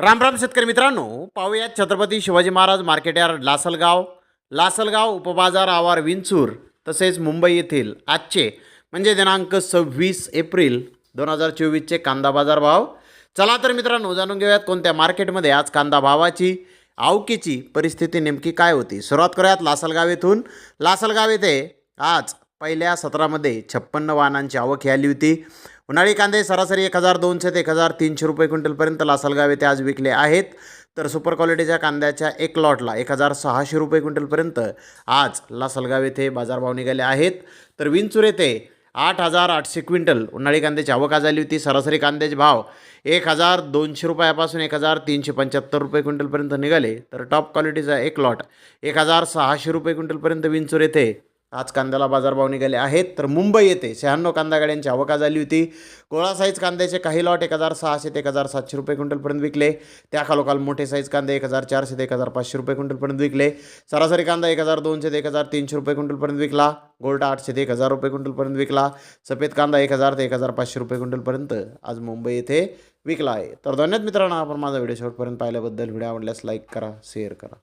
राम राम शेतकरी मित्रांनो पाहूयात छत्रपती शिवाजी महाराज मार्केट यार्ड लासलगाव. लासलगाव उपबाजार आवार विंचूर तसेच मुंबई येथील आजचे म्हणजे दिनांक सव्वीस एप्रिल दोन हजार चोवीसचे कांदा बाजार भाव चला तर मित्रांनो जाणून घेऊयात कोणत्या मार्केटमध्ये आज कांदा भावाची आवकीची परिस्थिती नेमकी काय होती. सुरुवात करूयात लासलगाव येथून. लासलगाव येथे आज पहिल्या सत्रामध्ये छप्पन्न वाहनांची आवक ही आली होती. उन्हाळी कांदे सरासरी एक हजार दोनशे ते एक हजार तीनशे रुपये क्विंटलपर्यंत लासलगाव येथे आज विकले आहेत. तर सुपर क्वालिटीच्या कांद्याच्या एक लॉटला एक हजार सहाशे रुपये क्विंटलपर्यंत आज लासलगाव येथे बाजारभाव निघाले आहेत. तर विंचूर येथे आठ हजार आठशे क्विंटल उन्हाळी कांद्याची आवक आज आली होती. सरासरी कांद्याचे भाव एक हजार दोनशे रुपयापासून एक हजार तीनशे पंच्याहत्तर रुपये क्विंटलपर्यंत निघाले. तर टॉप क्वालिटीचा एक लॉट एक हजार सहाशे रुपये क्विंटलपर्यंत विंचूर येथे आज कांद्याला बाजारभाव निघाले आहेत तर मुंबई येथे शहाण्णव कांदा गाड्यांची आवका झाली होती. गोळा साईज कांद्याचे काही लॉट एक हजार सहाशे ते एक हजार सातशे रुपये क्विंटलपर्यंत विकले त्याखालोखाल मोठे साईज कांदे एक हजार चारशे ते एक हजार पाचशे रुपये क्विंटलपर्यंत विकले. सरासरी कांदा एक हजार दोनशे ते एक हजार तीनशे रुपये क्विंटलपर्यंत विकला. गोल्डा आठशे ते एक हजार रुपये क्विंटलपर्यंत विकला. सफेद कांदा एक हजार ते एक हजार पाचशे रुपये क्विंटलपर्यंत आज मुंबई येथे विकला आहे. तर धन्यवाद मित्रांनो आपण माझा व्हिडिओ शेवटपर्यंत पाहिल्याबद्दल. व्हिडिओ आवडल्यास लाईक करा शेअर करा.